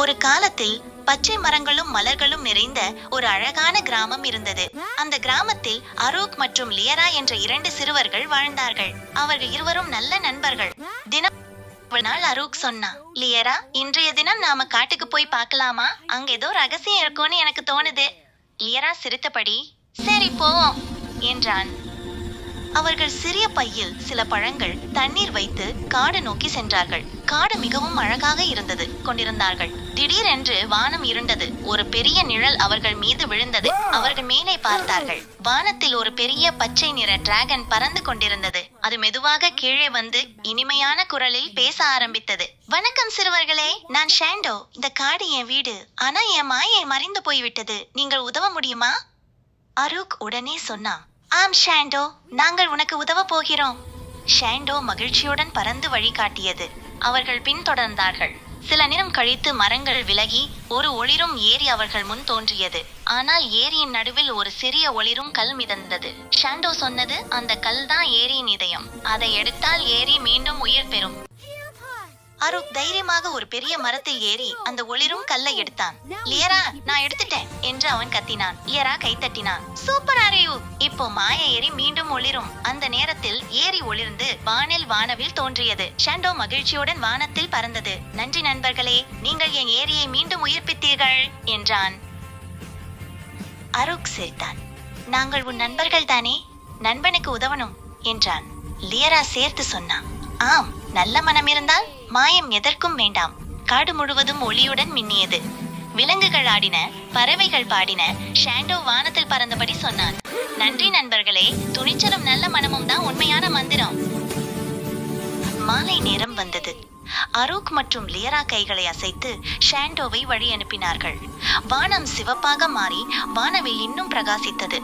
ஒரு காலத்தில் பச்சை மரங்களும் மலர்களும் நிறைந்த ஒரு அழகான கிராமம் இருந்தது. அந்த கிராமத்தில் அரூக் மற்றும் லியரா என்ற இரண்டு சிறுவர்கள் வாழ்ந்தார்கள். அவர்கள் இருவரும் நல்ல நண்பர்கள். தினம் ஒரு நாள் அரூக் சொன்னா லியரா இன்றைய தினம் நாம காட்டுக்கு போய் பார்க்கலாமா? அங்க ஏதோ ரகசியம் இருக்கும்னு எனக்கு தோணுது. லியரா சிரித்தபடி சரி போவோம் என்றான். அவர்கள் சிறிய பையில் சில பழங்கள் தண்ணீர் வைத்து காடு நோக்கி சென்றார்கள். காடு மிகவும் அழகாக இருந்தது கொண்டிருந்தார்கள். திடீரென்று வானம் இருண்டது. ஒரு பெரிய நிழல் அவர்கள் மீது விழுந்தது. அவர்கள் மேலே பார்த்தார்கள். வானத்தில் ஒரு பெரிய பச்சை நிற டிராகன் பறந்து கொண்டிருந்தது. அது மெதுவாக கீழே வந்து இனிமையான குரலில் பேச ஆரம்பித்தது. வணக்கம் சிறுவர்களே நான் ஷாண்டோ. இந்த காடு என் வீடு. ஆனா என் மாயை மறைந்து போய்விட்டது. நீங்கள் உதவ முடியுமா? அருக் உடனே சொன்னான். ஆம் ஷாண்டோ. நாங்கள் உனக்கு உதவ போகிறோம். ஷாண்டோ மகிழ்ச்சியுடன் பறந்து வழிகாட்டியது. அவர்கள் பின்தொடர்ந்தார்கள். சில நேரம் கழித்து மரங்கள் விலகி ஒரு ஒளிரும் ஏரி அவர்கள் முன் தோன்றியது. ஆனால் ஏரியின் நடுவில் ஒரு சிறிய ஒளிரும் கல் மிதந்தது. ஷாண்டோ சொன்னது அந்த கல் தான் ஏரியின் இதயம். அதை எடுத்தால் ஏரி மீண்டும் உயிர் பெறும். அருக் தைரியமாக ஒரு பெரிய மரத்தில் ஏறி அந்த ஒளிரும் கல்லை எடுத்தான். லியரா நான் எடுத்துட்டேன் என்று அவன் கத்தினான். லியரா கைத்தட்டினான். சூப்பர் அரையு இப்போ மாய ஏரி மீண்டும் ஒளிரும். அந்த நேரத்தில் ஏரி ஒளிர்ந்து வானில் வானவில் தோன்றியது. ஷண்டோ மகிழ்ச்சியுடன் வானத்தில் பறந்தது. நன்றி நண்பர்களே நீங்கள் என் ஏரியை மீண்டும் உயிர்ப்பித்தீர்கள் என்றான். அருக் சிரித்தான். நாங்கள் உன் நண்பர்கள் தானே? நண்பனுக்கு உதவணும் என்றான். லியரா சேர்த்து சொன்னான். ஆம் நல்ல மனம் இருந்தால் மாயம் எதற்கும் வேண்டாம். காடு முழுவதும் ஒளியுடன் மின்னியது. விலங்குகள் ஆடின பறவைகள் பாடின ஷாண்டோ வானத்தில் பறந்தபடி சொன்னான். நன்றி நண்பர்களே துணிச்சலும் நல்ல மனமும் தான் உண்மையான மந்திரம். மாலை நேரம் வந்தது. அரூக் மற்றும் லியரா கைகளை அசைத்து ஷாண்டோவை வழி அனுப்பினார்கள் வானம் சிவப்பாக மாறி வானவில் இன்னும் பிரகாசித்தது.